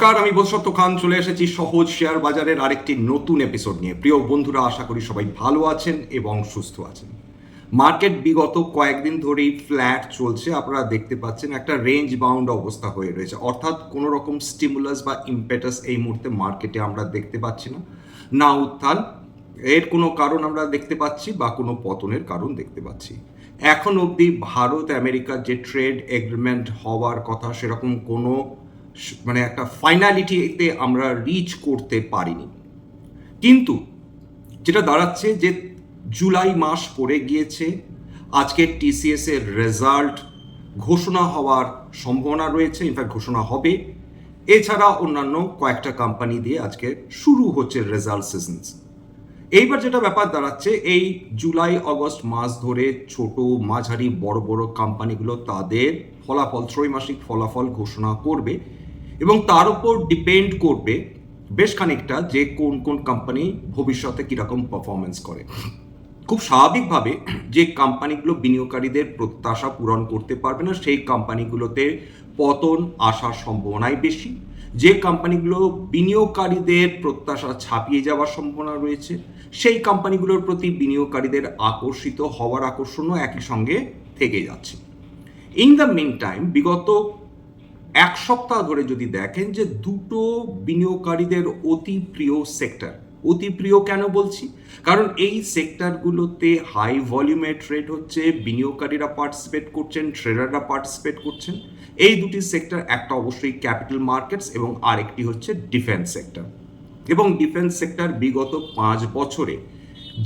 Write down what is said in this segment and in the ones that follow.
নমস্কার, আমি বোধসত্ত্ব খান। চলে এসেছি সহজ শেয়ার বাজারের আরেকটি নতুন এপিসোড নিয়ে। প্রিয় বন্ধুরা, আশা করি সবাই ভালো আছেন এবং সুস্থ আছেন। মার্কেট বিগত কয়েকদিন ধরেই ফ্ল্যাট চলছে। আপনারা দেখতে পাচ্ছেন একটা রেঞ্জ বাউন্ড অবস্থা হয়ে রয়েছে। অর্থাৎ কোনো রকম স্টিমুলাস বা ইম্পেটাস এই মুহূর্তে মার্কেটে আমরা দেখতে পাচ্ছি না। না উত্থান, এর কোনো কারণ আমরা দেখতে পাচ্ছি বা কোনো পতনের কারণ দেখতে পাচ্ছি। এখন অবধি ভারত, আমেরিকার যে ট্রেড এগ্রিমেন্ট হওয়ার কথা, সেরকম কোনো মানে একটা ফাইনালিটিতে আমরা রিচ করতে পারিনি। কিন্তু যেটা দাঁড়াচ্ছে যে জুলাই মাস পড়ে গিয়েছে, আজকে টিসিএস এর রেজাল্ট ঘোষণা হওয়ার সম্ভাবনা রয়েছে ইনফ্যাক্ট ঘোষণা হবে। এছাড়া অন্যান্য কয়েকটা কোম্পানি দিয়ে আজকে শুরু হচ্ছে রেজাল্ট সিজনস এইবার যেটা ব্যাপার দাঁড়াচ্ছে, এই জুলাই আগস্ট মাস ধরে ছোট, মাঝারি, বড় বড় কোম্পানিগুলো তাদের ফলাফল, ত্রৈমাসিক ফলাফল ঘোষণা করবে। এবং তার উপর ডিপেন্ড করবে বেশ খানিকটা যে কোন কোন কোম্পানি ভবিষ্যতে কীরকম পারফরমেন্স করে। খুব স্বাভাবিকভাবে যে কোম্পানিগুলো বিনিয়োগকারীদের প্রত্যাশা পূরণ করতে পারবে না, সেই কোম্পানিগুলোতে পতন আসার সম্ভাবনাই বেশি। যে কোম্পানিগুলো বিনিয়োগকারীদের প্রত্যাশা ছাপিয়ে যাওয়ার সম্ভাবনা রয়েছে, সেই কোম্পানিগুলোর প্রতি বিনিয়োগকারীদের আকর্ষিত হওয়ার আকর্ষণও একই সঙ্গে থেকে যাচ্ছে। ইন দ্য মিন টাইম বিগত এক সপ্তাহ ধরে যদি দেখেন যে দুটো বিনিয়োগকারীদের অতি প্রিয় সেক্টর, অতি প্রিয় কেন বলছি? কারণ এই সেক্টরগুলোতে হাই ভলিউমে ট্রেড হচ্ছে, বিনিয়োগকারীরা পার্টিসিপেট করছেন ট্রেডাররা পার্টিসিপেট করছেন। এই দুটি সেক্টর, একটা অবশ্যই ক্যাপিটাল মার্কেটস এবং আরেকটি হচ্ছে ডিফেন্স সেক্টর এবং ডিফেন্স সেক্টর বিগত পাঁচ বছরে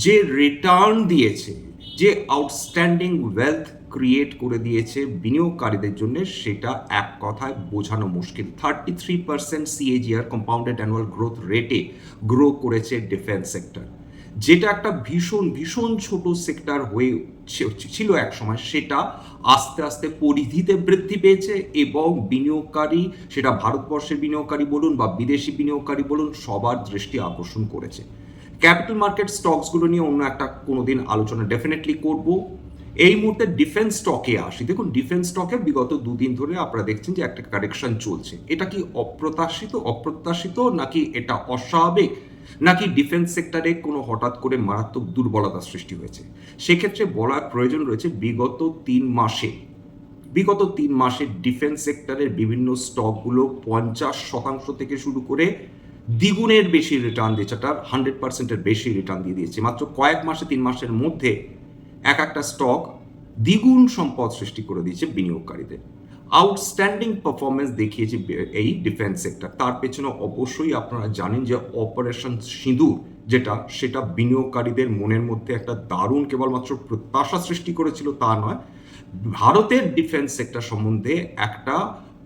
যে রিটার্ন দিয়েছে যে আউটস্ট্যান্ডিং ওয়েলথ ক্রিয়েট করে দিয়েছে বিনিয়োগকারীদের জন্য, সেটা এক কথায় বোঝানো মুশকিল। Thirty three percent CAGR compounded annual growth রেটে গ্রো করেছে ডিফেন্স সেক্টর যেটা একটা ভীষণ ভীষণ ছোট সেক্টর হয়ে ছিল এক সময়, সেটা আস্তে আস্তে পরিধিতে বৃদ্ধি পেয়েছে এবং বিনিয়োগকারী, সেটা ভারতবর্ষের বিনিয়োগকারী বলুন বা বিদেশি বিনিয়োগকারী বলুন, সবার দৃষ্টি আকর্ষণ করেছে। ক্যাপিটাল মার্কেট স্টকসগুলো নিয়ে অন্য একটা কোনোদিন আলোচনা ডেফিনেটলি করব। এই মুহূর্তে ডিফেন্স স্টকে আসি। দেখুন, ডিফেন্স স্টকে বিগত দুদিন ধরে আপনারা দেখছেন যে একটা কারেকশন চলছে। এটা কি অপ্রত্যাশিত অপ্রত্যাশিত নাকি এটা অস্বাভাবিক? নাকি ডিফেন্স সেক্টরে কোনো হঠাৎ করে মারাত্মক দুর্বলতা সৃষ্টি হয়েছে? সেক্ষেত্রে বলার প্রয়োজন রয়েছে বিগত তিন মাসে। বিগত তিন মাসে ডিফেন্স সেক্টরের বিভিন্ন স্টকগুলো পঞ্চাশ শতাংশ থেকে শুরু করে দ্বিগুণের বেশি রিটার্ন দিয়েছে তার হান্ড্রেড পার্সেন্টের বেশি রিটার্ন দিয়ে দিয়েছে। মাত্র কয়েক মাসে, তিন মাসের মধ্যে এক একটা স্টক দ্বিগুণ সম্পদ সৃষ্টি করে দিয়েছে বিনিয়োগকারীদের। আউটস্ট্যান্ডিং পারফরমেন্স দেখিয়েছে এই ডিফেন্স সেক্টর তার পেছনে অবশ্যই আপনারা জানেন যে অপারেশন সিঁদুর, যেটা, সেটা বিনিয়োগকারীদের মনের মধ্যে একটা দারুণ কেবলমাত্র প্রত্যাশা সৃষ্টি করেছিল তা নয়। ভারতের ডিফেন্স সেক্টর সম্বন্ধে একটা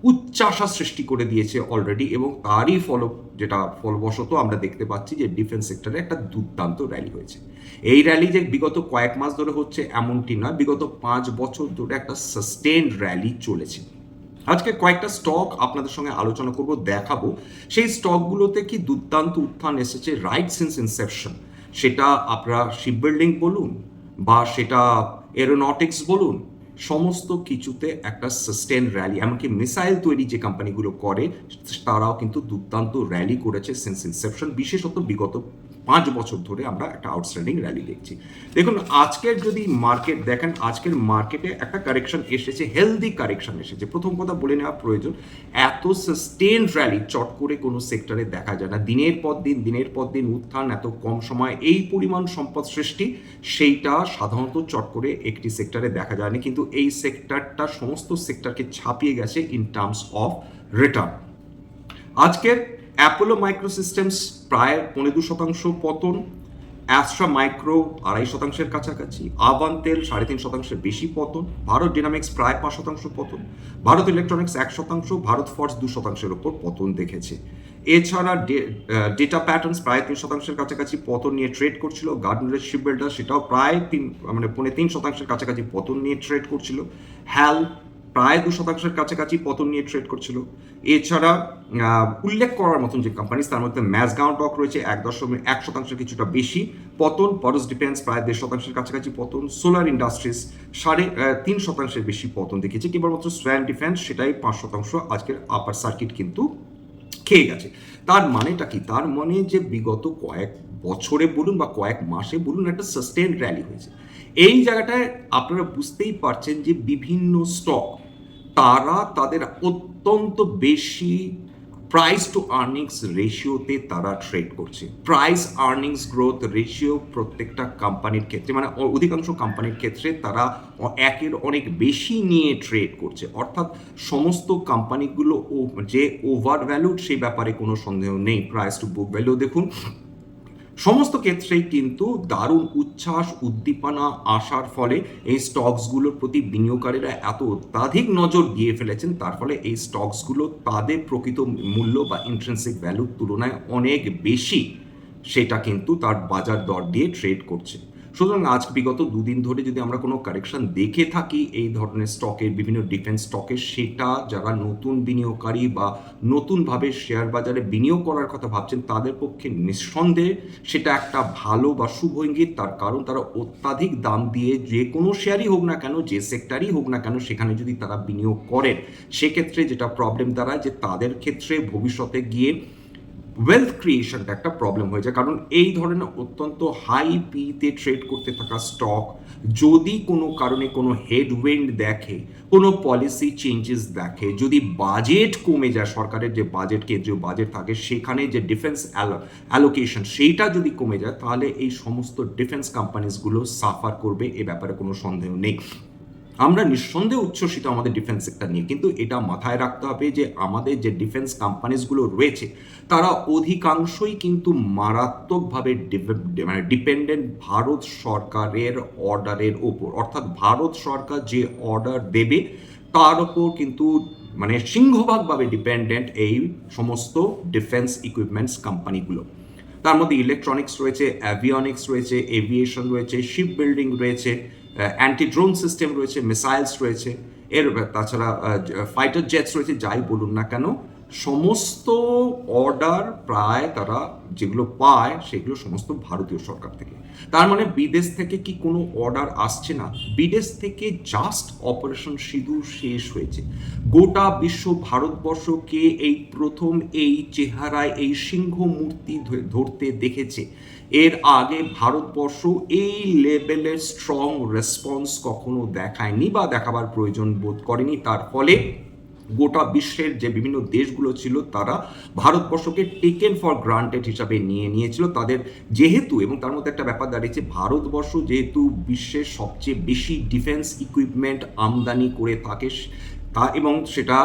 উচ্চাশা সৃষ্টি করে দিয়েছে অলরেডি এবং তারই ফল, যেটা ফলবশত আমরা দেখতে পাচ্ছি যে ডিফেন্স সেক্টরে একটা দুর্দান্ত র্যালি হয়েছে। এই র্যালি যে বিগত কয়েক মাস ধরে হচ্ছে এমনটি নয়, বিগত পাঁচ বছর ধরে একটা সাস্টেন র্যালি চলেছে। আজকে কয়েকটা স্টক আপনাদের সঙ্গে আলোচনা করব, দেখাবো। সেই স্টকগুলোতে কি দুর্দান্ত উত্থান এসেছে রাইট সিন্স ইনসেপশন সেটা আপনারা শিপ বিল্ডিং বলুন বা সেটা এরোনটিক্স বলুন সমস্ত কিছুতে একটা সাস্টেন র্যালি এমনকি মিসাইল তৈরি যে কোম্পানিগুলো করে, তারাও কিন্তু দুর্দান্ত র্যালি করেছে সিন্স ইনসেপশন বিশেষত বিগত পাঁচ বছর ধরে আমরা একটা আউটস্ট্যান্ডিং র্যালি দেখছি। দেখুন, আজকের যদি মার্কেট দেখেন, আজকের মার্কেটে একটা কারেকশন এসেছে হেলদি কারেকশন এসেছে। প্রথম কথা বলে নেওয়া প্রয়োজন, এত সাস্টেন র্যালি চট করে কোনো সেক্টরে দেখা যায় না। দিনের পর দিন, দিনের পর দিন উত্থান, এত কম সময় এই পরিমাণ সম্পদ সৃষ্টি, সেইটা সাধারণত চট করে একটি সেক্টরে দেখা যায়নি। কিন্তু এই সেক্টরটা সমস্ত সেক্টরকে ছাপিয়ে গেছে ইন টার্মস অফ রিটার্ন আজকের অ্যাপোলো মাইক্রোসিস্টেমস প্রায় পনেরো দু শতাংশ পতন অ্যাস্ট্রা মাইক্রো আড়াই শতাংশের কাছাকাছি আবান তেল সাড়ে তিন শতাংশের বেশি পতন ভারত ডিনামিক্স প্রায় পাঁচ শতাংশ পতন ভারত ইলেকট্রনিক্স এক শতাংশ ভারত ফর্স দু শতাংশের ওপর পতন দেখেছে। এছাড়া ডেটা প্যাটার্নস প্রায় তিন শতাংশের কাছাকাছি পতন নিয়ে ট্রেড করছিল গার্ডনারের শিপ বিল্ডার সেটাও প্রায় তিন মানে পৌনে তিন শতাংশের কাছাকাছি পতন নিয়ে ট্রেড করছিল হ্যাল প্রায় দু শতাংশের কাছাকাছি পতন নিয়ে ট্রেড করছিল। এছাড়া উল্লেখ করার মতন যে কোম্পানি তার মধ্যে ম্যাসগাউন টক রয়েছে এক দশমিক এক শতাংশের কিছুটা বেশি। পতন পরস ডিফেন্স প্রায় দেড় শতাংশের কাছাকাছি পতন। সোলার ইন্ডাস্ট্রিজ সাড়ে তিন শতাংশের বেশি পতন দেখেছে। কেবলমাত্র সোয়ান ডিফেন্স সেটাই পাঁচ শতাংশ আজকের আপার সার্কিট কিন্তু খেয়ে গেছে। তার মানেটা কি? তার মানে যে বিগত কয়েক বছরে বলুন বা কয়েক মাসে বলুন একটা সাস্টেন র্যালি হয়েছে। এই জায়গাটায় আপনারা বুঝতেই পারছেন যে বিভিন্ন স্টক তারা তাদের অত্যন্ত বেশি প্রাইস টু আর্নিংস রেশিওতে তারা ট্রেড করছে। প্রাইস আর্নিংস গ্রোথ রেশিও প্রত্যেকটা কোম্পানির ক্ষেত্রে মানে অধিকাংশ কোম্পানির ক্ষেত্রে তারা একের অনেক বেশি নিয়ে ট্রেড করছে। অর্থাৎ সমস্ত কোম্পানিগুলো যে ওভার ভ্যালুড সেই ব্যাপারে কোনো সন্দেহ নেই। প্রাইস টু বুক ভ্যালু দেখুন সমস্ত ক্ষেত্রেই কিন্তু দারুণ উচ্ছ্বাস, উদ্দীপনা আসার ফলে এই স্টকসগুলোর প্রতি বিনিয়োগকারীরা এত অত্যাধিক নজর দিয়ে ফেলেছেন, তার ফলে এই স্টকসগুলো তাদের প্রকৃত মূল্য বা ইন্ট্রেন্সিক ভ্যালুর তুলনায় অনেক বেশি। সেটা কিন্তু তার বাজার দর দিয়ে ট্রেড করছে। সুতরাং আজ বিগত দুদিন ধরে যদি আমরা কোনো কারেকশন দেখে থাকি, এই ধরনের স্টকের বিভিন্ন ডিফেন্স স্টকের সেটা যারা নতুন বিনিয়োগকারী বা নতুনভাবে শেয়ার বাজারে বিনিয়োগ করার কথা ভাবছেন, তাদের পক্ষে নিঃসন্দেহে সেটা একটা ভালো বা শুভ ইঙ্গিত। তার কারণ তারা অত্যাধিক দাম দিয়ে যে কোনো শেয়ারই হোক না কেন, যে সেক্টরই হোক না কেন, সেখানে যদি তারা বিনিয়োগ করেন, সেক্ষেত্রে যেটা প্রবলেম দাঁড়ায় যে তাদের ক্ষেত্রে ভবিষ্যতে গিয়ে ওয়েলথ ক্রিয়েশনটা একটা প্রবলেম হয়ে যায়। কারণ এই ধরনের অত্যন্ত হাই পিতে ট্রেড করতে থাকা স্টক যদি কোনো কারণে কোনো হেডউইন্ড দেখে, কোনো পলিসি চেঞ্জেস দেখে, যদি বাজেট কমে যায় সরকারের যে বাজেট কেন্দ্রীয় বাজেট থাকে, সেখানে যে ডিফেন্স অ্যালোকেশন সেইটা যদি কমে যায়, তাহলে এই সমস্ত ডিফেন্স কোম্পানিজগুলো সাফার করবে, এ ব্যাপারে কোনো সন্দেহ নেই। আমরা নিঃসন্দেহে উচ্ছ্বসিত আমাদের ডিফেন্স সেক্টর নিয়ে, কিন্তু এটা মাথায় রাখতে হবে যে আমাদের যে ডিফেন্স কোম্পানিজগুলো রয়েছে, তারা অধিকাংশই কিন্তু মারাত্মকভাবে মানে ডিপেন্ডেন্ট ভারত সরকারের অর্ডারের ওপর। অর্থাৎ ভারত সরকার যে অর্ডার দেবে, তার ওপর কিন্তু মানে সিংহভাগভাবে ডিপেন্ডেন্ট এই সমস্ত ডিফেন্স ইকুইপমেন্টস কোম্পানিগুলো তার মধ্যে ইলেকট্রনিক্স রয়েছে অ্যাভিয়নিক্স রয়েছে এভিয়েশন রয়েছে শিপ বিল্ডিং রয়েছে অ্যান্টি ড্রোন সিস্টেম রয়েছে মিসাইলস রয়েছে, এর তাছাড়া ফাইটার জেটস রয়েছে, যাই বলুন না কেন, সমস্ত অর্ডার প্রায় তারা যেগুলো পায়, সেগুলো সমস্ত ভারতীয় সরকার থেকে। তার মানে বিদেশ থেকে কি কোনো অর্ডার আসছে না? বিদেশ থেকে জাস্ট অপারেশন সিঁদুর শেষ হয়েছে। গোটা বিশ্ব ভারতবর্ষকে এই প্রথম এই চেহারায়, এই সিংহ মূর্তি ধরতে দেখেছে। এর আগে ভারতবর্ষ এই লেভেলের স্ট্রং রেসপন্স কখনো দেখায়নি বা দেখাবার প্রয়োজন বোধ করেনি। তার ফলে গোটা বিশ্বের যে বিভিন্ন দেশগুলো ছিল, তারা ভারতবর্ষকে টেকেন ফর গ্রান্টেড হিসাবে নিয়ে নিয়েছিল। তাদের যেহেতু এবং তার মধ্যে একটা ব্যাপার দাঁড়িয়েছে, ভারতবর্ষ যেহেতু বিশ্বের সবচেয়ে বেশি ডিফেন্স ইকুইপমেন্ট আমদানি করে থাকে, তা এবং সেটা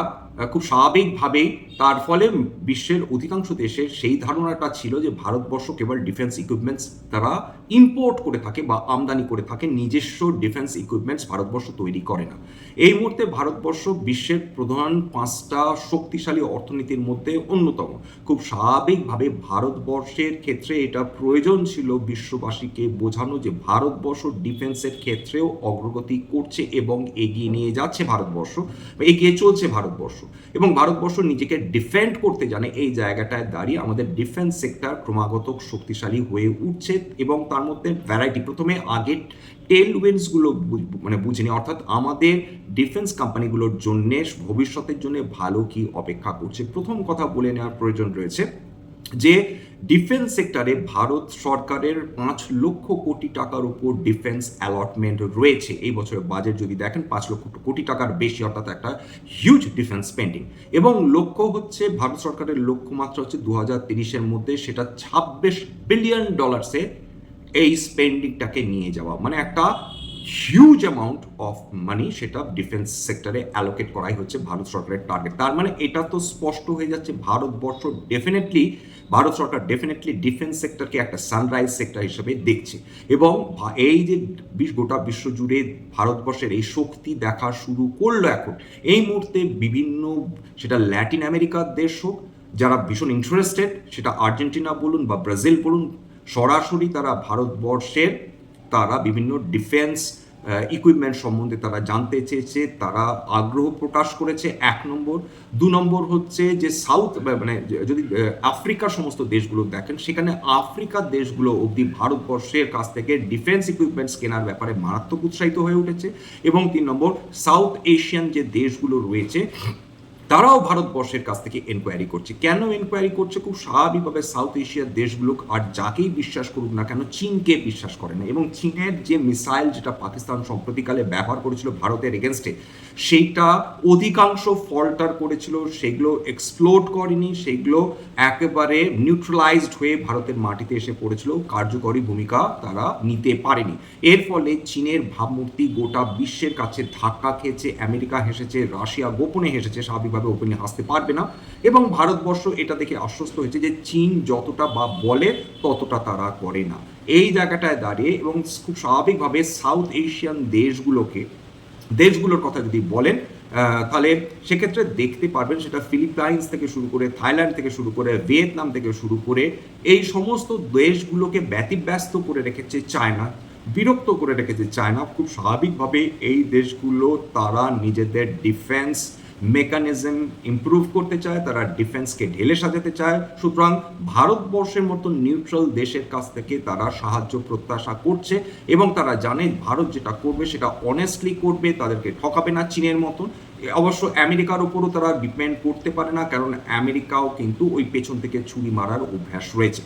খুব স্বাভাবিকভাবেই তার ফলে বিশ্বের অধিকাংশ দেশের সেই ধারণাটা ছিল যে ভারতবর্ষ কেবল ডিফেন্স ইকুইপমেন্টস তারা ইম্পোর্ট করে থাকে বা আমদানি করে থাকে, নিজস্ব ডিফেন্স ইকুইপমেন্টস ভারতবর্ষ তৈরি করে না। এই মুহূর্তে ভারতবর্ষ বিশ্বের প্রধান পাঁচটা শক্তিশালী অর্থনীতির মধ্যে অন্যতম। খুব স্বাভাবিকভাবে ভারতবর্ষের ক্ষেত্রে এটা প্রয়োজন ছিল বিশ্ববাসীকে বোঝানো যে ভারতবর্ষ ডিফেন্সের ক্ষেত্রেও অগ্রগতি করছে এবং এগিয়ে নিয়ে যাচ্ছে ভারতবর্ষ এগিয়ে চলছে ভারতবর্ষ। এবং ভারতবর্ষ নিজেকে ডিফেন্ড করতে জানে এই জায়গাটায় দাঁড়িয়ে আমাদের ডিফেন্স সেক্টর ক্রমাগত শক্তিশালী হয়ে উঠছে এবং তার মধ্যে ভ্যারাইটি প্রথমে আগে টেল উইন্সগুলো মানে বুঝিনি অর্থাৎ আমাদের ডিফেন্স কোম্পানিগুলোর জন্যে, ভবিষ্যতের জন্য ভালো কি অপেক্ষা করছে। প্রথম কথা বলে নেওয়ার প্রয়োজন রয়েছে যে ডিফেন্স সেক্টরে ভারত সরকারের পাঁচ লক্ষ কোটি টাকার উপর ডিফেন্স অ্যালটমেন্ট রয়েছে। এই বছরের বাজেট যদি দেখেন, পাঁচ লক্ষ কোটি টাকার বেশি, অর্থাৎ একটা হিউজ ডিফেন্স স্পেন্ডিং এবং লক্ষ্য হচ্ছে, ভারত সরকারের লক্ষ্যমাত্রা হচ্ছে দু হাজার তিরিশের মধ্যে সেটা ছাব্বিশ বিলিয়ন ডলার্সে এই স্পেন্ডিংটাকে নিয়ে যাওয়া। মানে একটা হিউজ অ্যামাউন্ট অফ মানি সেটা ডিফেন্স সেক্টরে অ্যালোকেট করাই হচ্ছে ভারত সরকারের টার্গেট তার মানে এটা তো স্পষ্ট হয়ে যাচ্ছে, ভারতবর্ষ ডেফিনেটলি ভারত সরকার ডেফিনেটলি ডিফেন্স সেক্টরকে একটা সানরাইজ সেক্টর হিসেবে দেখছে। এবং এই যে গোটা বিশ্ব জুড়ে ভারতবর্ষের এই শক্তি দেখা শুরু করল এখন। এই মুহূর্তে বিভিন্ন, সেটা ল্যাটিন আমেরিকার দেশ হোক, যারা ভীষণ ইন্টারেস্টেড সেটা আর্জেন্টিনা বলুন বা ব্রাজিল বলুন, সরাসরি তারা ভারতবর্ষের, তারা বিভিন্ন ডিফেন্স ইকুইপমেন্ট সম্বন্ধে তারা জানতে চেয়েছে, তারা আগ্রহ প্রকাশ করেছে এক নম্বর। দু নম্বর হচ্ছে যে সাউথ মানে যদি আফ্রিকার সমস্ত দেশগুলো দেখেন, সেখানে আফ্রিকার দেশগুলো অবধি ভারতবর্ষের কাছ থেকে ডিফেন্স ইকুইপমেন্টস কেনার ব্যাপারে মারাত্মক উৎসাহিত হয়ে উঠেছে। এবং তিন নম্বর সাউথ এশিয়ান যে দেশগুলো রয়েছে তারাও ভারতবর্ষের কাছ থেকে এনকোয়ারি করছে। কেন এনকোয়ারি করছে? খুব স্বাভাবিকভাবে সাউথ এশিয়ার দেশগুলো আর যাকেই বিশ্বাস করুক না কেন, চীনকে বিশ্বাস করে না। এবং চীনের যে মিসাইল যেটা পাকিস্তান সম্প্রতিকালে ব্যবহার করেছিল ভারতের এগেনস্টে সেইটা অধিকাংশ ফল্টার করেছিল, সেগুলো এক্সপ্লোড করেনি, সেগুলো একেবারে নিউট্রালাইজড হয়ে ভারতের মাটিতে এসে পড়েছিল, কার্যকরী ভূমিকা তারা নিতে পারেনি। এর ফলে চীনের ভাবমূর্তি গোটা বিশ্বের কাছে ধাক্কা খেয়েছে, আমেরিকা হেসেছে, রাশিয়া গোপনে হেসেছে, স্বাভাবিকভাবে ওপেনে হাসতে পারবে না এবং ভারতবর্ষ এটা দেখে আশ্বস্ত হয়েছে যে চীন যতটা বা বলে ততটা তারা করে না। এই জায়গাটায় দাঁড়িয়ে এবং খুব স্বাভাবিকভাবে সাউথ এশিয়ান দেশগুলোকে দেশগুলোর কথা যদি বলেন তাহলে সেক্ষেত্রে দেখতে পারবেন সেটা ফিলিপাইন্স থেকে শুরু করে, থাইল্যান্ড থেকে শুরু করে, ভিয়েতনাম থেকে শুরু করে, এই সমস্ত দেশগুলোকে ব্যতিব্যস্ত করে রেখেছে চায়না, বিরক্ত করে রেখেছে চায়না। খুব স্বাভাবিকভাবে এই দেশগুলো, তারা নিজেদের ডিফেন্স মেকানিজম ইমপ্রুভ করতে চায়, তারা ডিফেন্সকে ঢেলে সাজাতে চায়। সুতরাং ভারতবর্ষের মতো নিউট্রাল দেশের কাছ থেকে তারা সাহায্য প্রত্যাশা করছে এবং তারা জানে ভারত যেটা করবে সেটা অনেস্টলি করবে, তাদেরকে ঠকাবে না চীনের মতন। অবশ্য আমেরিকার উপরও তারা ডিপেন্ড করতে পারে না, কারণ আমেরিকাও কিন্তু ওই পেছন থেকে ছুরি মারার অভ্যাস রয়েছে।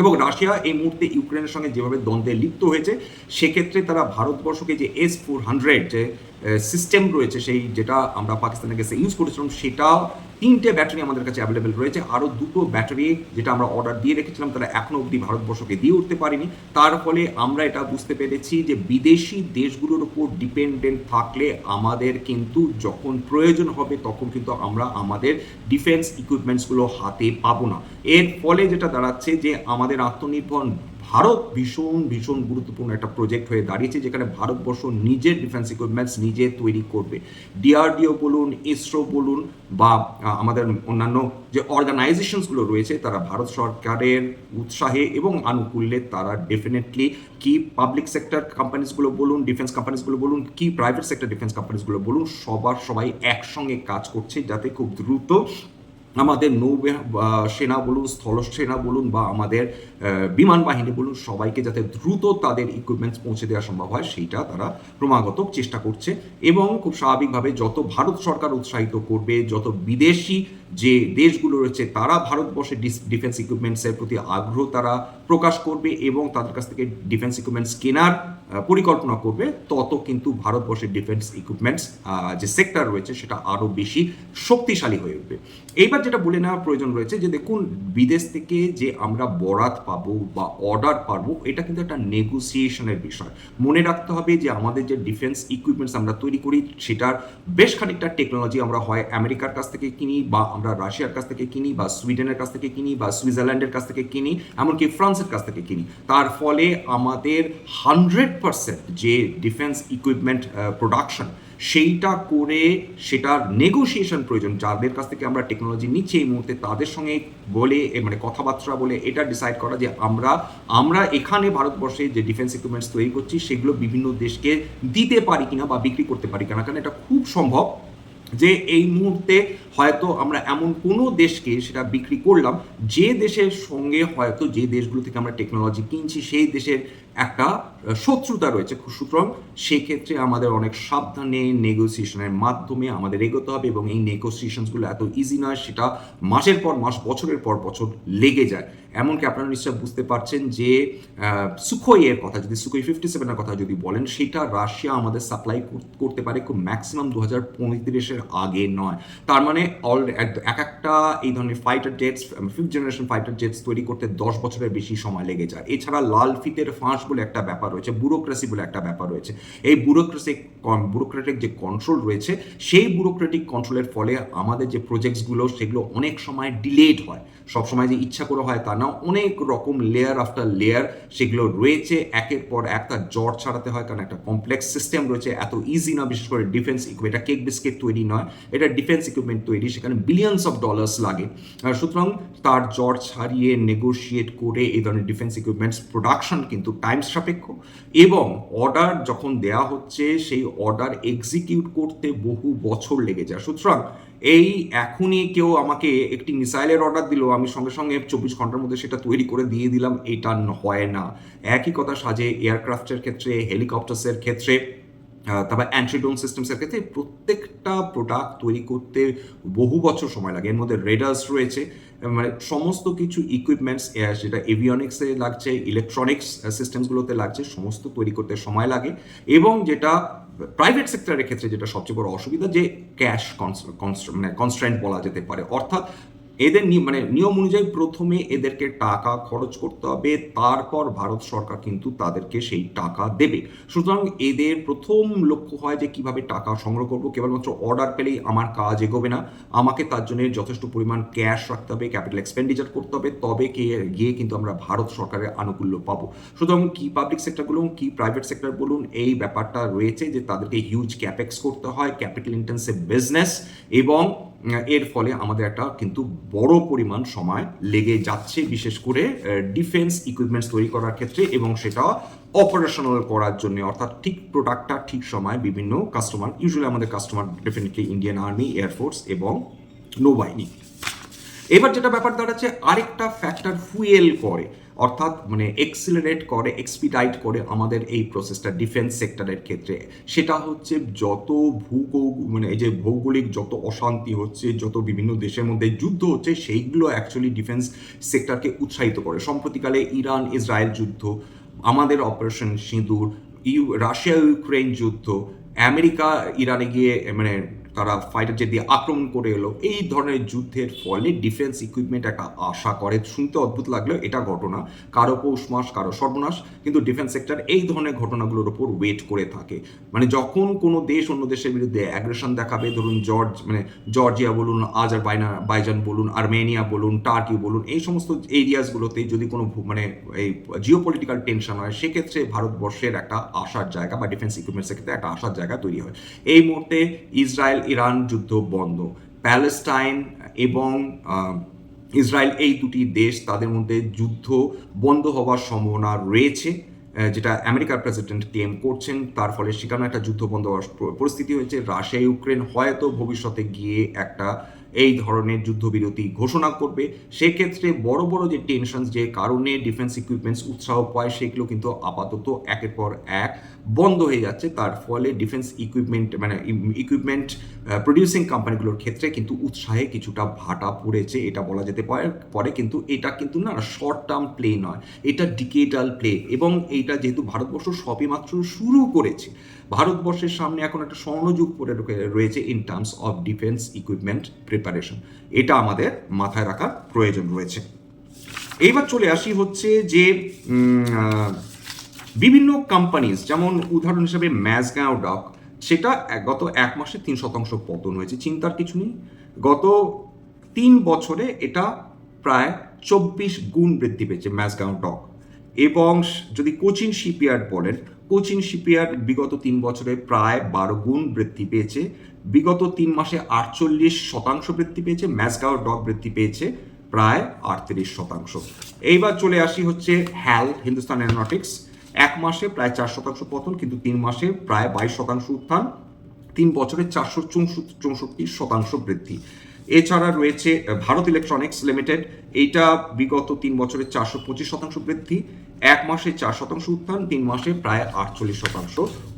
এবং রাশিয়া এই মুহূর্তে ইউক্রেনের সঙ্গে যেভাবে দ্বন্দ্বে লিপ্ত হয়েছে, সেক্ষেত্রে তারা ভারতবর্ষকে যে এস ফোর হান্ড্রেড যে সিস্টেম রয়েছে, সেই যেটা আমরা পাকিস্তানের কাছে ইউজ করেছিলাম, সেটা তিনটে ব্যাটারি আমাদের কাছে অ্যাভেলেবেল রয়েছে। আরও দুটো ব্যাটারি যেটা আমরা অর্ডার দিয়ে রেখেছিলাম, তারা এখনও অবধি ভারতবর্ষকে দিয়ে উঠতে পারিনি। তার ফলে আমরা এটা বুঝতে পেরেছি যে বিদেশি দেশগুলোর উপর ডিপেন্ডেন্ট থাকলে আমাদের কিন্তু যখন প্রয়োজন হবে, তখন কিন্তু আমরা আমাদের ডিফেন্স ইকুইপমেন্টসগুলো হাতে পাবো না। এর ফলে যেটা দাঁড়াচ্ছে যে আমাদের আত্মনির্ভর ভারত ভীষণ ভীষণ গুরুত্বপূর্ণ একটা প্রজেক্ট হয়ে দাঁড়িয়েছে যেখানে ভারতবর্ষ নিজের ডিফেন্স ইকুইপমেন্টস নিজে তৈরি করবে। ডিআরডিও বলুন ইসরো বলুন বা আমাদের অন্যান্য যে অর্গানাইজেশনসগুলো রয়েছে, তারা ভারত সরকারের উৎসাহে এবং আনুকূল্যে তারা ডেফিনেটলি কি পাবলিক সেক্টর কোম্পানিজগুলো বলুন ডিফেন্স কোম্পানিজগুলো বলুন কি প্রাইভেট সেক্টর ডিফেন্স কোম্পানিজগুলো বলুন, সবার সবাই একসঙ্গে কাজ করছে যাতে খুব দ্রুত আমাদের নৌ সেনা বলুন স্থল সেনা বলুন বা আমাদের বিমান বাহিনী বলুন, সবাইকে যাতে দ্রুত তাদের ইকুইপমেন্টস পৌঁছে দেওয়া সম্ভব হয়, সেইটা তারা ক্রমাগত চেষ্টা করছে। এবং খুব স্বাভাবিকভাবে যত ভারত সরকার উৎসাহিত করবে, যত বিদেশি যে দেশগুলো রয়েছে, তারা ভারতবর্ষের ডিফেন্স ইকুইপমেন্টসের প্রতি আগ্রহ তারা প্রকাশ করবে এবং তাদের কাছ থেকে ডিফেন্স ইকুইপমেন্টস কেনার পরিকল্পনা করবে, তত কিন্তু ভারতবর্ষের ডিফেন্স ইকুইপমেন্টস যে সেক্টর রয়েছে সেটা আরও বেশি শক্তিশালী হয়ে উঠবে। এইবার যেটা বলে নেওয়ার প্রয়োজন রয়েছে যে, দেখুন, বিদেশ থেকে যে আমরা বরাত পাবো বা অর্ডার পাবো, এটা কিন্তু একটা নেগোসিয়েশনের বিষয়। মনে রাখতে হবে যে, আমাদের যে ডিফেন্স ইকুইপমেন্টস আমরা তৈরি করি, সেটার বেশ খানিকটা টেকনোলজি আমরা হয় আমেরিকার কাছ থেকে কিনি বা আমরা রাশিয়ার কাছ থেকে কিনি বা সুইডেনের কাছ থেকে কিনি বা সুইজারল্যান্ডের কাছ থেকে কিনি, এমনকি ফ্রান্সের কাছ থেকে কিনি। তার ফলে আমাদের হান্ড্রেড পার্সেন্ট যে ডিফেন্স ইকুইপমেন্ট প্রোডাকশন, সেইটা করে সেটার নেগোসিয়েশন প্রয়োজন। যাদের কাছ থেকে আমরা টেকনোলজি নিচ্ছি এই মুহূর্তে, তাদের সঙ্গে বলে মানে কথাবার্তা বলে, এটা ডিসাইড করা যে আমরা আমরা এখানে ভারতবর্ষে যে ডিফেন্স ইকুইপমেন্টস তৈরি করছি, সেগুলো বিভিন্ন দেশকে দিতে পারি কিনা বা বিক্রি করতে পারি কিনা কারণ এটা খুব সম্ভব। যে এই মুহূর্তে হয়তো আমরা এমন কোনো দেশকে সেটা বিক্রি করলাম, যে দেশের সঙ্গে হয়তো যে দেশগুলো থেকে আমরা টেকনোলজি কিনছি, সেই দেশের একটা শত্রুতা রয়েছে সুতরাং সেক্ষেত্রে আমাদের অনেক সাবধানে নেগোসিয়েশনের মাধ্যমে আমাদের এগোতে হবে এবং এই নেগোসিয়েশনসগুলো এত ইজি নয়, সেটা মাসের পর মাস, বছরের পর বছর লেগে যায়। এমনকি আপনারা নিশ্চয় বুঝতে পারছেন যে সুখোই এর কথা, যদি সুখোই ফিফটি সেভেনের কথা যদি বলেন, সেটা রাশিয়া আমাদের সাপ্লাই করতে পারে খুব ম্যাক্সিমাম দু হাজার পঁয়ত্রিশের আগে নয়। তার মানে অল এক একটা এই ধরনের fighter jets fifth generation fighter jets তৈরি করতে দশ বছরের বেশি সময় লেগে যায়। এছাড়া লাল ফিতের ফাঁস বলে একটা ব্যাপার রয়েছে ব্যুরোক্রেসি বলে একটা ব্যাপার রয়েছে। এই ব্যুরোক্রেসি ব্যুরোক্রেটিক যে কন্ট্রোল রয়েছে, সেই ব্যুরোক্রেটিক কন্ট্রোলের ফলে আমাদের যে প্রজেক্টসগুলো সেগুলো অনেক সময় ডিলেড হয়। সবসময় যে ইচ্ছা করে হয় তা না, অনেক রকম লেয়ার আফটার লেয়ার সেগুলো রয়েছে। একের পর এক তার জ্বর ছাড়াতে হয়, কারণ একটা কমপ্লেক্স সিস্টেম রয়েছে। এত ইজি না, বিশেষ করে ডিফেন্স ইকুইপমেন্ট এটা কেক বিস্কিট তৈরি নয়, এটা ডিফেন্স ইকুইপমেন্ট তৈরি, সেখানে বিলিয়ন্স অফ ডলার্স লাগে। সুতরাং তার জ্বর ছাড়িয়ে নেগোশিয়েট করে এই ধরনের ডিফেন্স ইকুইপমেন্টস প্রোডাকশন কিন্তু টাইম সাপেক্ষ। এবং অর্ডার যখন দেয়া হচ্ছে, সেই অর্ডার এক্সিকিউট করতে বহু বছর লেগে যায়। সুতরাং এই এখনই কেউ আমাকে একটি মিসাইলের অর্ডার দিল, আমি সঙ্গে সঙ্গে চব্বিশ ঘণ্টার মধ্যে সেটা তৈরি করে দিয়ে দিলাম, এটা হয় না। একই কথা সাজে এয়ারক্রাফটের ক্ষেত্রে হেলিকপ্টার্সের ক্ষেত্রে তারপর অ্যান্ট্রিডোন সিস্টেমসের ক্ষেত্রে প্রত্যেকটা প্রোডাক্ট তৈরি করতে বহু বছর সময় লাগে। এর মধ্যে রেডার্স রয়েছে মানে সমস্ত কিছু ইকুইপমেন্টস যেটা এভিয়নিক্সে লাগছে ইলেকট্রনিক্স সিস্টেমসগুলোতে লাগছে, সমস্ত তৈরি করতে সময় লাগে এবং যেটা প্রাইভেট সেক্টরের ক্ষেত্রে যেটা সবচেয়ে বড় অসুবিধা, যে ক্যাশ মানে কনস্ট্যান্ট বলা যেতে পারে। অর্থাৎ এদের মানে নিয়ম অনুযায়ী প্রথমে এদেরকে টাকা খরচ করতে হবে, তারপর ভারত সরকার কিন্তু তাদেরকে সেই টাকা দেবে। সুতরাং এদের প্রথম লক্ষ্য হয় যে কীভাবে টাকা সংগ্রহ করব, কেবলমাত্র অর্ডার পেলেই আমার কাজ এগোবে না। আমাকে তার জন্য যথেষ্ট পরিমাণ ক্যাশ রাখতে হবে ক্যাপিটাল এক্সপেন্ডিচার করতে হবে, তবে কে গিয়ে কিন্তু আমরা ভারত সরকারের আনুকূল্য পাবো। সুতরাং কি পাবলিক সেক্টর বলুন, কি প্রাইভেট সেক্টর বলুন, এই ব্যাপারটা রয়েছে যে তাদেরকে হিউজ ক্যাপেক্স করতে হয় ক্যাপিটাল ইন্টেন্সিভ বিজনেস এবং এর ফলে আমাদের একটা কিন্তু বড় পরিমাণ সময় লেগে যাচ্ছে, বিশেষ করে ডিফেন্স ইকুইপমেন্টস তৈরি করার ক্ষেত্রে এবং সেটা অপারেশনাল করার জন্য। অর্থাৎ ঠিক প্রোডাক্টটা ঠিক সময় বিভিন্ন কাস্টমার ইউজুয়ালি আমাদের customer definitely Indian army air force এবং নৌবাহিনী। এবার যেটা ব্যাপার দাঁড়াচ্ছে, আরেকটা ফ্যাক্টর ফুয়েল করে। অর্থাৎ মানে এক্সিলারেট করে এক্সপিডাইট করে আমাদের এই প্রসেসটা ডিফেন্স সেক্টরের ক্ষেত্রে। সেটা হচ্ছে যত ভূগৌ মানে এই যে ভৌগোলিক যত অশান্তি হচ্ছে, যত বিভিন্ন দেশের মধ্যে যুদ্ধ হচ্ছে, সেইগুলো অ্যাকচুয়ালি ডিফেন্স সেক্টরকে উৎসাহিত করে। সম্প্রতিকালে ইরান, ইসরায়েল যুদ্ধ, আমাদের অপারেশন সিঁদুর, ইউ রাশিয়া ইউক্রেন যুদ্ধ, আমেরিকা, ইরানে গিয়ে মানে তারা ফাইটার জেট দিয়ে আক্রমণ করে এলো। এই ধরনের যুদ্ধের ফলে ডিফেন্স ইকুইপমেন্ট একটা আশা করে। শুনতে অদ্ভুত লাগলেও এটা ঘটনা। কারও পৌষ মাস, কারও সর্বনাশ। কিন্তু ডিফেন্স সেক্টর এই ধরনের ঘটনাগুলোর উপর ওয়েট করে থাকে। মানে যখন কোনো দেশ অন্য দেশের বিরুদ্ধে অ্যাগ্রেশন দেখাবে, ধরুন জর্জ মানে জর্জিয়া বলুন আজার বাইনা বাইজান বলুন আর্মেনিয়া বলুন টার্কি বলুন, এই সমস্ত এরিয়াসগুলোতে যদি কোনো মানে এই জিও পলিটিক্যাল টেনশন হয়, সেক্ষেত্রে ভারতবর্ষের একটা আসার জায়গা বা ডিফেন্স ইকুইপমেন্টসের ক্ষেত্রে একটা আসার জায়গা তৈরি হয়। এই মুহূর্তে ইসরায়েল ইরান যুদ্ধ বন্ধ। প্যালেস্টাইন এবং ইসরায়েল এই দুটি দেশ তাদের মধ্যে যুদ্ধ বন্ধ হওয়ার সম্ভাবনা রয়েছে যেটা আমেরিকার প্রেসিডেন্ট ক্লেম করছেন। তার ফলে সেখানে একটা যুদ্ধ বন্ধ হওয়ার পরিস্থিতি হয়েছে। রাশিয়া, ইউক্রেন হয়তো ভবিষ্যতে গিয়ে একটা এই ধরনের যুদ্ধবিরতি ঘোষণা করবে। সেক্ষেত্রে বড় বড় যে টেনশন যে কারণে ডিফেন্স ইকুইপমেন্টস উৎসাহ পায়, সেগুলো কিন্তু আপাতত একের পর এক বন্ধ হয়ে যাচ্ছে। তার ফলে ডিফেন্স ইকুইপমেন্ট মানে ইকুইপমেন্ট প্রডিউসিং কোম্পানিগুলোর ক্ষেত্রে কিন্তু উৎসাহে কিছুটা ভাটা পড়েছে, এটা বলা যেতে পারে, পরে কিন্তু এটা কিন্তু না শর্ট টার্ম প্লে নয়, এটা ডিকেটাল প্লে এবং এইটা যেহেতু ভারতবর্ষ সবে মাত্র শুরু করেছে, ভারতবর্ষের সামনে এখন একটা স্বর্ণযুগ পড়ে রয়েছে in terms of defence equipment preparation এটা আমাদের মাথায় রাখার প্রয়োজন রয়েছে। এইবার চলে আসি হচ্ছে যে বিভিন্ন কোম্পানিজ যেমন উদাহরণ হিসেবে ম্যাজগাঁও ডক সেটা গত এক মাসে তিন শতাংশ পতন হয়েছে, চিন্তার কিছু নেই। গত তিন বছরে এটা প্রায় চব্বিশ গুণ বৃদ্ধি পেয়েছে ম্যাজগাঁও ডক এবং যদি কোচিন শিপইয়ার্ড বলেন, কোচিন শিপইয়ার্ড বিগত তিন বছরে প্রায় বারো গুণ বৃদ্ধি পেয়েছে। বিগত তিন মাসে আটচল্লিশ শতাংশ বৃদ্ধি পেয়েছে ম্যাসগাঁও ডক বৃদ্ধি পেয়েছে প্রায় আটত্রিশ শতাংশ। এইবার চলে আসি হচ্ছে হ্যাল হিন্দুস্তান অ্যারোনটিক্স এক মাসে প্রায় চার শতাংশ পতন, কিন্তু তিন মাসে প্রায় বাইশ শতাংশ উত্থান, তিন বছরে চারশো চৌষট্টি শতাংশ বৃদ্ধি। এছাড়া রয়েছে ভারত ইলেকট্রনিক্স লিমিটেড, এইটা বিগত তিন বছরে চারশো পঁচিশ শতাংশ বৃদ্ধি, এক মাসে চার শতাংশ উত্থান, তিন মাসে প্রায় আটচল্লিশ শতাংশ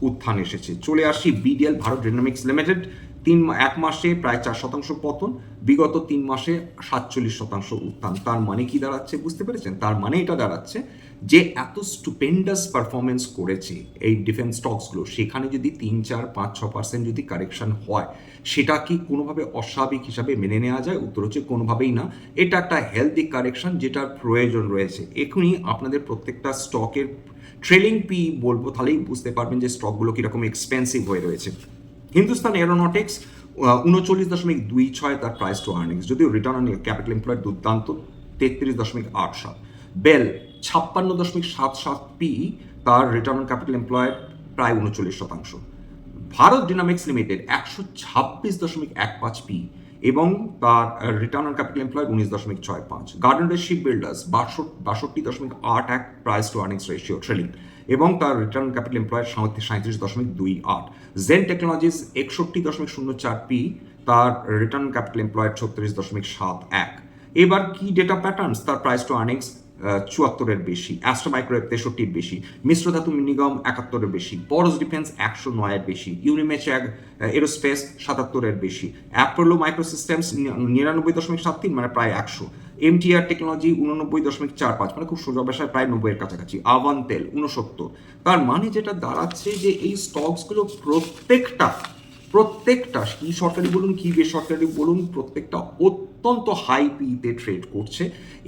উত্থান এসেছে। চলে আসি বিডিএল ভারত ডাইনামিক্স লিমিটেড, তিন এক মাসে প্রায় চার শতাংশ পতন, বিগত তিন মাসে সাতচল্লিশ শতাংশ উত্থান। তার মানে কি দাঁড়াচ্ছে, বুঝতে পেরেছেন? তার মানে এটা দাঁড়াচ্ছে যে এত স্টুপেন্ডাস পারফরমেন্স করেছে এই ডিফেন্স স্টকসগুলো সেখানে যদি তিন, চার, পাঁচ, ছ পার্সেন্ট যদি কারেকশন হয়, সেটা কি কোনোভাবে অস্বাভাবিক হিসাবে মেনে নেওয়া যায়? উত্তর হচ্ছে কোনোভাবেই না। এটা একটা হেলদি কারেকশন যেটার প্রয়োজন রয়েছে। এখনই আপনাদের প্রত্যেকটা স্টকের ট্রেলিং পি বলব, তাহলেই বুঝতে পারবেন যে স্টকগুলো কীরকম এক্সপেন্সিভ হয়ে রয়েছে। হিন্দুস্তান এরোনটিক্স উনচল্লিশ দশমিক দুই ছয় তার প্রাইস টু আর্নিংস যদিও রিটার্ন অন ক্যাপিটাল এমপ্লয়েড দুর্দান্ত, তেত্রিশ দশমিক আট সাত। বেল ছাপ্পান্ন দশমিক সাত সাত পি তার রিটার্ন অন ক্যাপিটাল এমপ্লয়েড প্রায় উনচল্লিশ শতাংশ। ভারত ডিনামিক্স লিমিটেড একশো ছাব্বিশ দশমিক এক পাঁচ পি এবং তার রিটার্ন অন ক্যাপিটাল এমপ্লয়েড উনিশ দশমিক ছয় পাঁচ। গার্ডেনের শিপ বিল্ডার্স বাষট্টি দশমিক আট এক price to earnings ratio trailing এবং তার রিটার্ন ক্যাপিটাল এমপ্লয়েড সাঁত্রিশ দশমিক দুই আট। জেন টেকনোলজিস একষট্টি দশমিক শূন্য চার পি তার রিটার্ন ক্যাপিটাল এমপ্লয়েড ছত্রিশ দশমিক সাত এক। এবার কি ডেটা প্যাটার্নস তার প্রাইস টু আর্নিংস চুয়াত্তরের বেশি অ্যাস্ট্রা মাইক্রোওয়েভ তেষট্টির বেশি, মিশ্র ধাতু নিগম একাত্তরের বেশি পরস ডিফেন্স একশো নয়ের বেশি ইউনিমেচ্যাগ এরোস্পেস সাতাত্তরের বেশি অ্যাপোলো মাইক্রোসিস্টেমস নিরানব্বই দশমিক সাত তিন মানে প্রায় একশো এমটিআর টেকনোলজি উননব্বই দশমিক চার পাঁচ মানে খুব সোজা ব্যবসায় প্রায় নব্বইয়ের কাছাকাছি আভান্তেল উনসত্তর। তার মানে যেটা দাঁড়াচ্ছে যে এই স্টকসগুলো প্রত্যেকটা প্রত্যেকটা, কি সরকারি বলুন, কি বেসরকারি বলুন, প্রত্যেকটা অত্যন্ত হাই পিতে ট্রেড করছে।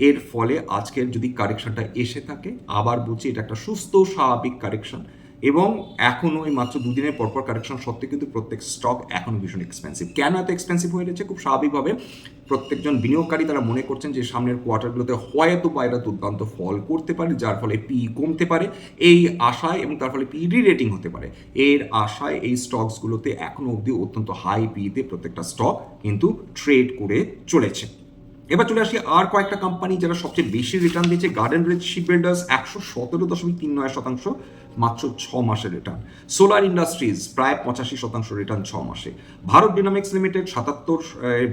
এর ফলে আজকের যদি কারেকশনটা এসে থাকে, আবার বলছি এটা একটা সুস্থ, স্বাভাবিক কারেকশন এবং এখনও ওই মাত্র দুদিনের পরপর কারেকশন সত্ত্বেও কিন্তু প্রত্যেক স্টক এখন ভীষণ এক্সপেন্সিভ কেন এত এক্সপেন্সিভ হয়ে রয়েছে? খুব স্বাভাবিকভাবে প্রত্যেকজন বিনিয়োগকারী তারা মনে করছেন যে সামনের কোয়ার্টারগুলোতে হয়তো বাইরা দুর্দান্ত ফল করতে পারে, যার ফলে পি কমতে পারে, এই আশায় এবং তার ফলে পি রেটিং হতে পারে। এর আশায় এই স্টকসগুলোতে এখনও অবধি অত্যন্ত হাই পিতে প্রত্যেকটা স্টক কিন্তু ট্রেড করে চলেছে। এবার চলে আসি আর কয়েকটা কোম্পানি যারা সবচেয়ে বেশি রিটার্ন দিয়েছে গার্ডেন রিচ শিপ বিল্ডার্স একশো সতেরো দশমিক তিন নয় শতাংশ। মাত্র ছ মাসের রিটার্ন সোলার ইন্ডাস্ট্রিজ প্রায় পঁচাশি শতাংশ রিটার্ন ছ মাসে। ভারত ডিনামিক্স লিমিটেড সাতাত্তর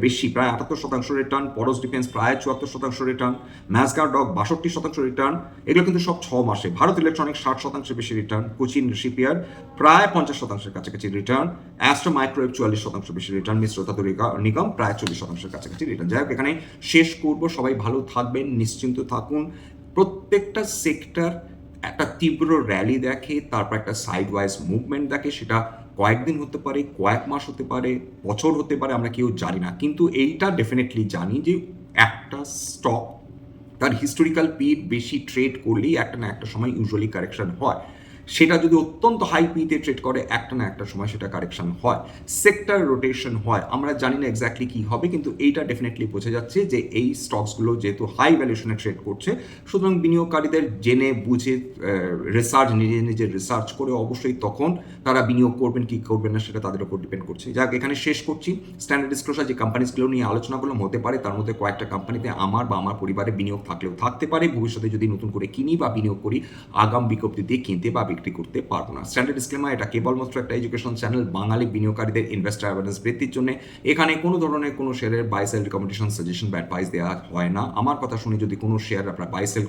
বেশি, প্রায় আটাত্তর শতাংশ রিটার্ন পরস ডিফেন্স প্রায় চুয়াত্তর শতাংশ রিটার্ন ম্যাসগার ডগ বাষট্টি শতাংশ রিটার্ন এগুলো কিন্তু সব ছ মাসে। ভারত ইলেকট্রনিক ষাট শতাংশের বেশি রিটার্ন কোচিন শিপিয়ার প্রায় পঞ্চাশ শতাংশের কাছাকাছি রিটার্ন অ্যাস্ট্রো মাইক্রোওয়েভ চুয়াল্লিশ শতাংশ বেশি রিটার্ন মিশ্র ধাতু নিগম প্রায় চল্লিশ শতাংশের কাছাকাছি রিটার্ন যাই হোক, এখানে শেষ করব। সবাই ভালো থাকবেন, নিশ্চিন্ত থাকুন। প্রত্যেকটা সেক্টর একটা তীব্র র্যালি দেখে, তারপর একটা সাইড ওয়াইজ মুভমেন্ট দেখে, সেটা কয়েকদিন হতে পারে, কয়েক মাস হতে পারে, বছর হতে পারে, আমরা কেউ জানি না। কিন্তু এইটা ডেফিনেটলি জানি যে একটা স্টক তার হিস্টোরিক্যাল পিড বেশি ট্রেড করলেই একটা না একটা সময় ইউজুয়ালি কারেকশন হয়। সেটা যদি অত্যন্ত হাই পিতে ট্রেড করে, একটা না একটা সময় সেটা কারেকশন হয়। সেক্টর রোটেশন হয়। আমরা জানি না এক্স্যাক্টলি কী হবে, কিন্তু এইটা ডেফিনেটলি বোঝা যাচ্ছে যে এই স্টকসগুলো যেহেতু হাই ভ্যালুয়েশনে ট্রেড করছে, সুতরাং বিনিয়োগকারীদের জেনে বুঝে রিসার্চ নিজে নিজের রিসার্চ করে অবশ্যই তখন তারা বিনিয়োগ করবেন, কি করবেন না সেটা তাদের উপর ডিপেন্ড করছে। যাক, এখানে শেষ করছি। স্ট্যান্ডার্ড ডিসক্লোজার যে কোম্পানিসগুলো নিয়ে আলোচনা করলাম, হতে পারে তার মধ্যে কয়েকটা কোম্পানিতে আমার বা আমার পরিবারে বিনিয়োগ থাকলেও থাকতে পারে। ভবিষ্যতে যদি নতুন করে কিনি বা বিনিয়োগ করি, আগাম বিজ্ঞপ্তি দিয়ে কিনতে বা বিক্রি করতে পারব না। স্ট্যান্ডার্ড ডিসক্লেমার এটা কেবলমাত্র একটা এডুকেশন চ্যানেল বাঙালি বিনিয়োগকারীদের ইনভেস্টার অ্যাওয়ারনেস বৃদ্ধির জন্য। এখানে কোনো ধরনের কোনো শেয়ারের বাই সেল রিকমেন্ডেশন সাজেশন বা অ্যাডভাইস দেওয়া হয় না। আমার কথা শুনে যদি কোনো শেয়ার আপনার বাই সেল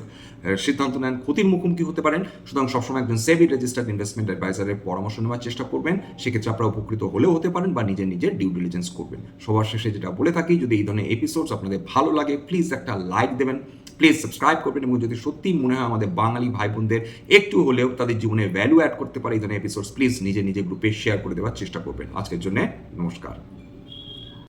সিদ্ধান্ত নেন, ক্ষতির মুখোমুখি হতে পারেন। সুতরাং সবসময় একজন সেভি রেজিস্টার্ড ইনভেস্টমেন্ট অ্যাডভাইজারের পরামর্শ নেওয়ার চেষ্টা করবেন। সেক্ষেত্রে আপনারা উপকৃত হলেও হতে পারেন বা নিজের নিজের ডিউ ডিলিজেন্স করবেন। সবার শেষে যেটা বলে থাকি, যদি এই ধরনের এপিসোডস আপনাদের ভালো লাগে প্লিজ একটা লাইক দেবেন। প্লিজ সাবস্ক্রাইব করবেন এবং যদি সত্যি মনে হয় আমাদের বাঙালি ভাই বোনদের একটু হলেও তাদের জীবনে ভ্যালু অ্যাড করতে পারে এই ধরনের এপিসোডস প্লিজ নিজে নিজে গ্রুপে শেয়ার করে দেওয়ার চেষ্টা করবেন। আজকের জন্য নমস্কার।